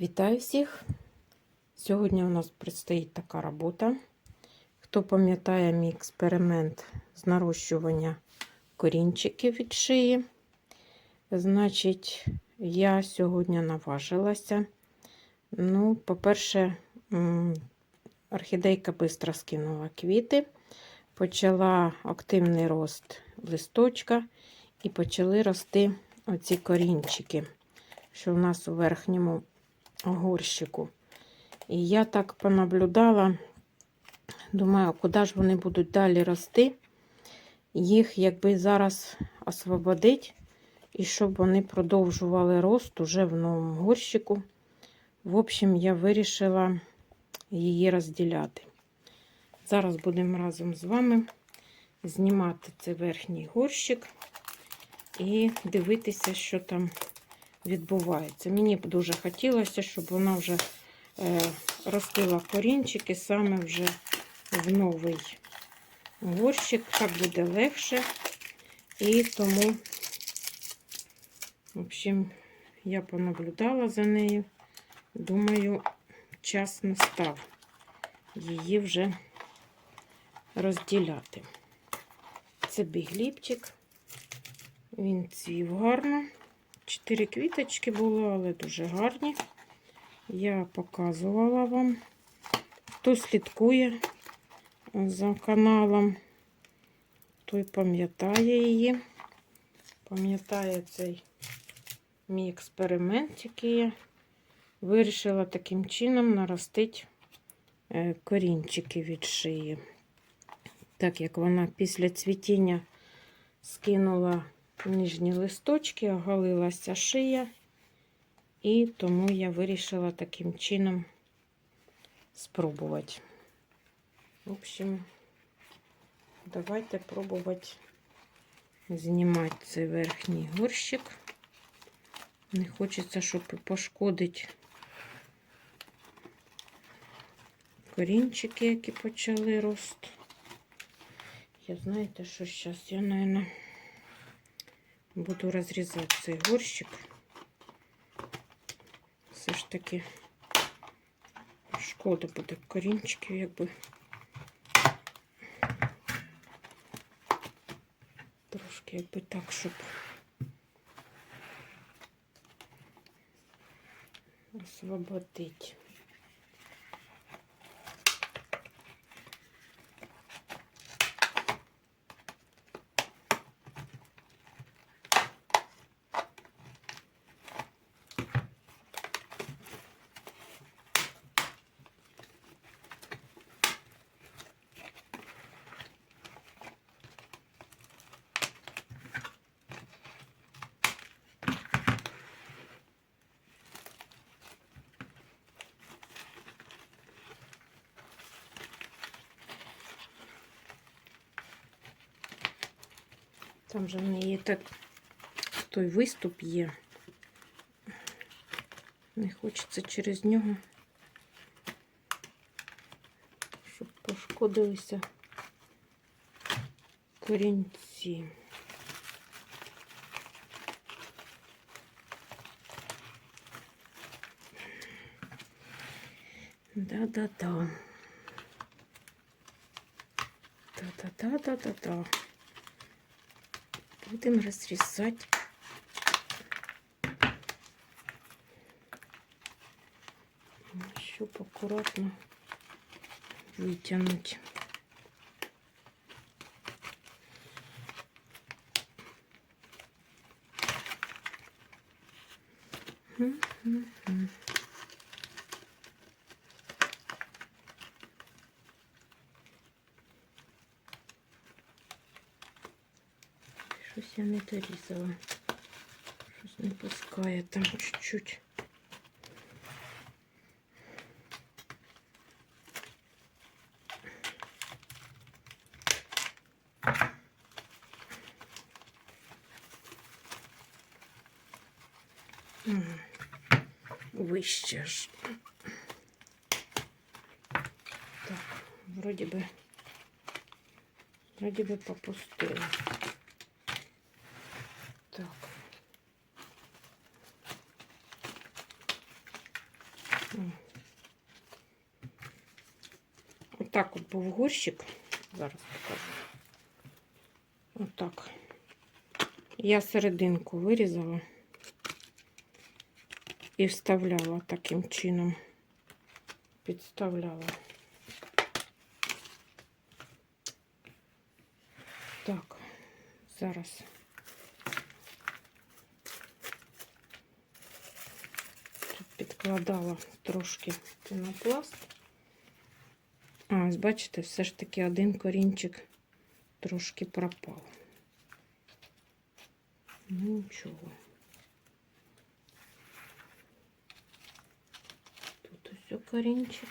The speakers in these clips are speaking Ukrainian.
Вітаю всіх! Сьогодні у нас предстоїть така робота. Хто пам'ятає мій експеримент з нарощування корінчиків від шиї, значить, я сьогодні наважилася. Ну, по-перше, орхідейка швидко скинула квіти, почала активний рост листочка і почали рости оці корінчики, що у нас у верхньому горщику. І я так понаблюдала, думаю, куди ж вони будуть далі рости. Їх, якби зараз освободить, і щоб вони продовжували рост уже в новому горщику. В общем, я вирішила її розділяти. Зараз будемо разом з вами знімати цей верхній горщик і дивитися, що там відбувається. Мені б дуже хотілося, щоб вона вже е, ростила корінчики саме вже в новий горщик. Так буде легше. І тому, в общем, я понаблюдала за нею. Думаю, час настав її вже розділяти. Це бігліпчик. Він цвів гарно. Чотири квіточки було, але дуже гарні. Я показувала вам. Хто слідкує за каналом, той пам'ятає її. Пам'ятає цей мій експеримент, який я вирішила таким чином наростити е, корінчики від шиї. Так як вона після цвітіння скинула ніжні листочки, оголилася шия, і тому я вирішила таким чином спробувати. В общем, давайте пробувати знімати цей верхній горщик. Не хочеться, щоб пошкодити корінчики, які почали рости. Я знаєте, що зараз я, мабуть, буду розрізати цей горщик. Все ж таки шкода буде корінчиків, якби трошки якби так, щоб освободить. Там же в неї так той виступ є. Не хочеться через нього, щоб пошкодилися корінці. Да-да-да. Да-да-да-да-да-да. Будемо розрізати. Щоб акуратно витягнути. М-м-м. Щось я не дорізала. Щось не пускає там чуть-чуть. М, Вище ж. Так, вроді би, вроді би попустила. Отак от був горщик. Зараз покажу. Отак. Я серединку вирізала і вставляла таким чином. Підставляла. Так, зараз. Тут підкладала трошки пінопласт. А, ось бачите, все ж таки один корінчик трошки пропав. Ну, нічого. Тут ось корінчик.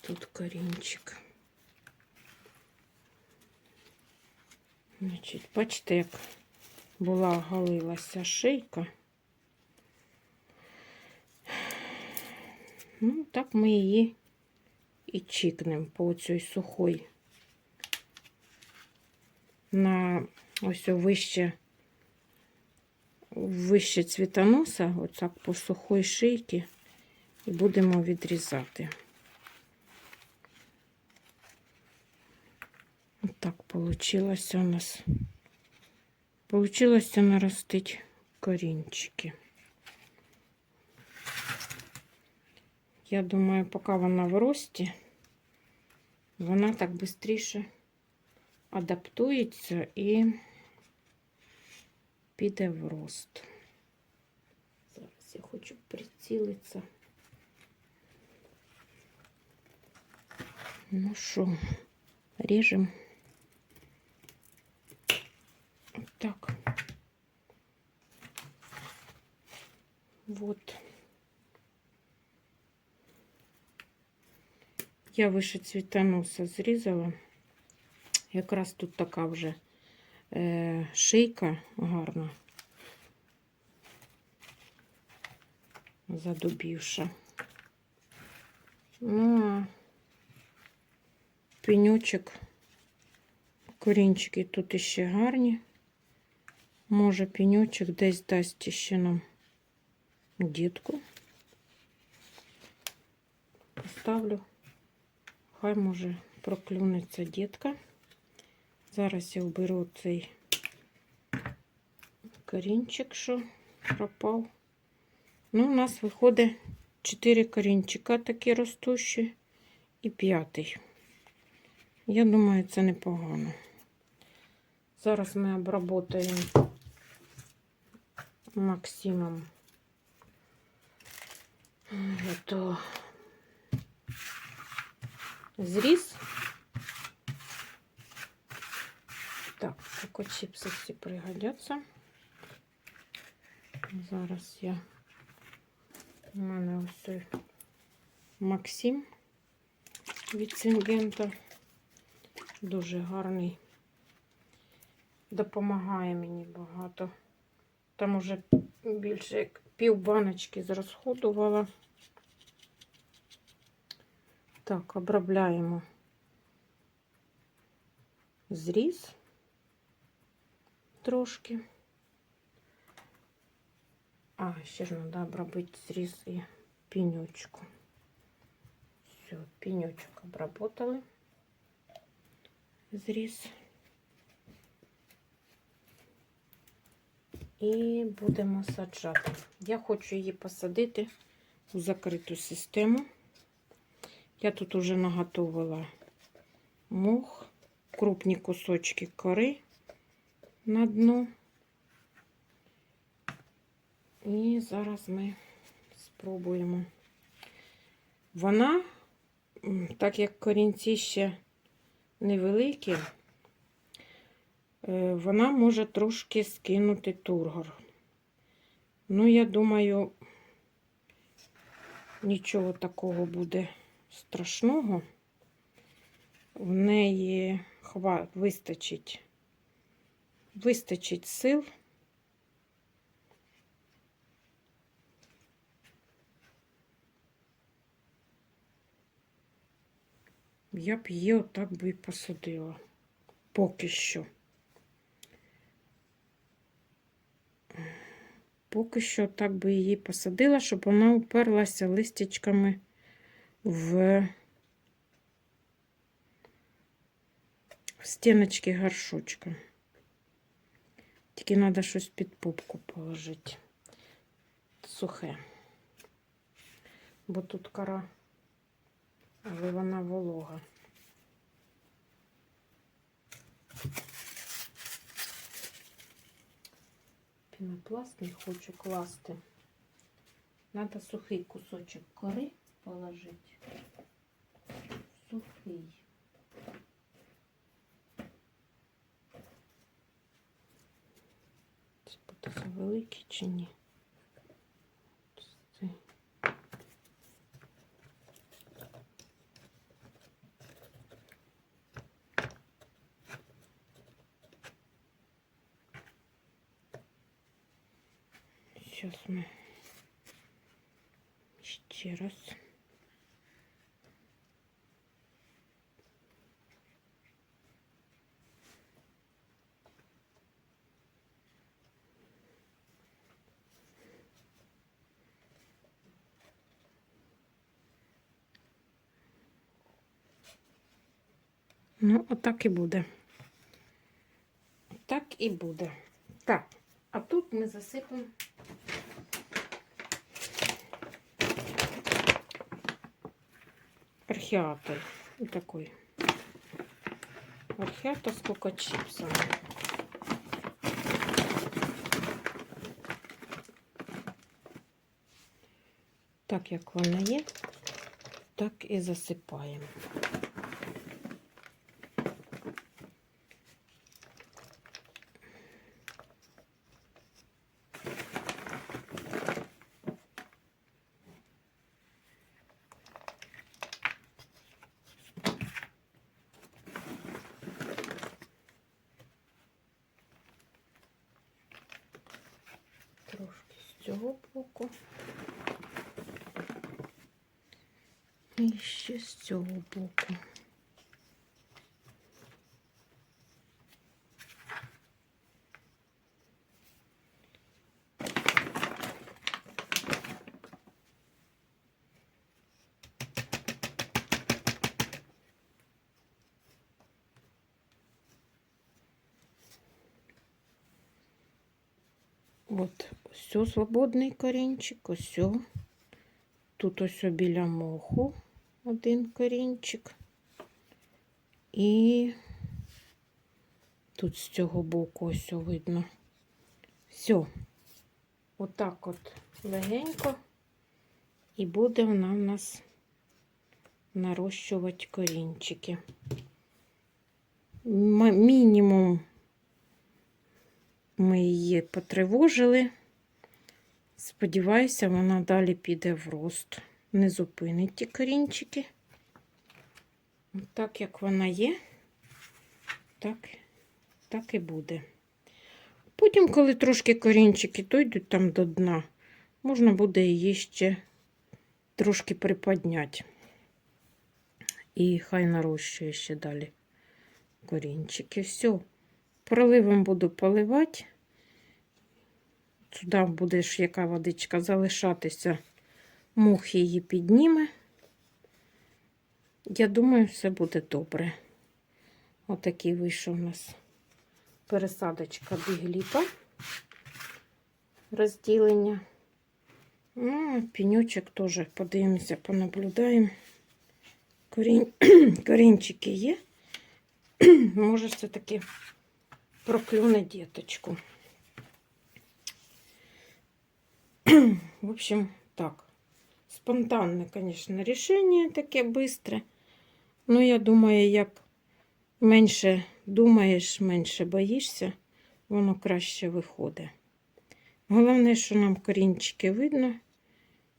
Тут корінчик. Значить, бачите, як була оголилася шийка. Ну, так ми її і чікнемо по цій сухой. На ось вище, вище цвітоноса, отак по сухой шийці, і будемо відрізати. Отак получилось у нас. Получилось наростить корінчики. Я думаю, поки вона в рості, вона так швидше адаптується і піде в рост. Зараз я хочу прицілитися. Ну що, ріжемо. Так. Вот. Я вище цвітоноса зрізала. Якраз тут така вже е, шийка гарна, задубівша. Ну, а пенючок, корінчики тут іще гарні. Може, пенючок десь дасть ще нам дітку. Поставлю. Хай може проклюнеться дітка. Зараз я вберу цей корінчик, що пропав. Ну, у нас виходить 4 корінчика такі ростущі і п'ятий. Я думаю, це непогано. Зараз ми обработаємо Максимом. Это зріз. Так, чипси всі пригодяться. Зараз я у мене ось цей Максим від Сингента. Дуже гарний. Допомагає мені багато. Там уже більше як пів баночки зрозходувала. Так, обробляємо зріз трошки. А, ще ж треба обробити зріз і пенючку. Все, пенючок обработали. Зріз. І будемо саджати. Я хочу її посадити у закриту систему. Я тут уже наготовила мох, крупні кусочки кори на дно. І зараз ми спробуємо. Вона, так як корінці ще невеликі, е, вона може трошки скинути тургор. Ну, я думаю, нічого такого буде страшного. В неї вистачить, вистачить сил. Я б її отак би і посадила. Поки що. поки що так би її посадила, щоб вона уперлася листячками в, в стіночки горшочка. Тільки треба щось під пупку положити. Сухе. Бо тут кора, але вона волога. Пінопласт не хочу класти. Надо сухий кусочок кори положити. Сухий. Це буде завеликий чи ні? Це. Сейчас мы ще раз. Ну, отак і буде. Так і буде. Так, а тут ми засипемо археатор. Вот такой. Археатор с кока-чипсами. Так як вона є, так і засипаємо. Трошки з цього боку. І ще з цього боку. От ось свободний корінчик, ось. Тут ось біля моху один корінчик. І тут з цього боку ось видно. Все. Отак от легенько. І буде вона в нас нарощувати корінчики. Мінімум ми її потривожили. Сподіваюся, вона далі піде в рост. Не зупинить ті корінчики. Так як вона є, так, так і буде. Потім, коли трошки корінчики дойдуть там до дна, можна буде її ще трошки приподняти. І хай нарощує ще далі корінчики. Все. Проливом буду поливати. Сюди буде ж яка водичка залишатися, мух її підніме. Я думаю, все буде добре. Отакий вийшов у нас пересадочка бігліпа. Розділення. Ну, пенючок теж подивимося, понаблюдаємо. Корінчики є. Може, все-таки проклюне діточку. В общем, так. Спонтанне, конечно, рішення таке бистре. Ну, я думаю, як менше думаєш, менше боїшся, воно краще виходить. Головне, що нам корінчики видно,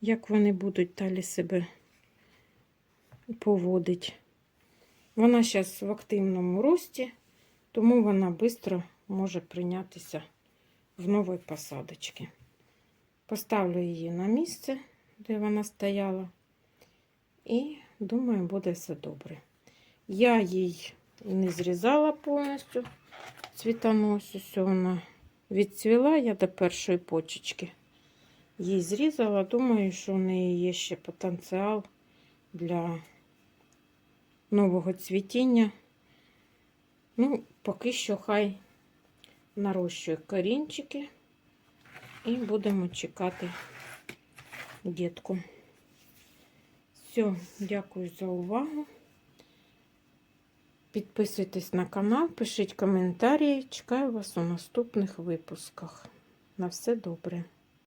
як вони будуть далі себе поводити. Вона зараз в активному рості, тому вона швидко може прийнятися в новій посадочці. Поставлю її на місце, де вона стояла, і думаю, буде все добре. Я їй не зрізала повністю цвітоносю, все вона відцвіла, я до першої почечки її зрізала. Думаю, що в неї є ще потенціал для нового цвітіння. Ну, поки що хай нарощує корінчики. І будемо чекати дітку. Все, дякую за увагу. Підписуйтесь на канал, пишіть коментарі. Чекаю вас у наступних випусках. На все добре.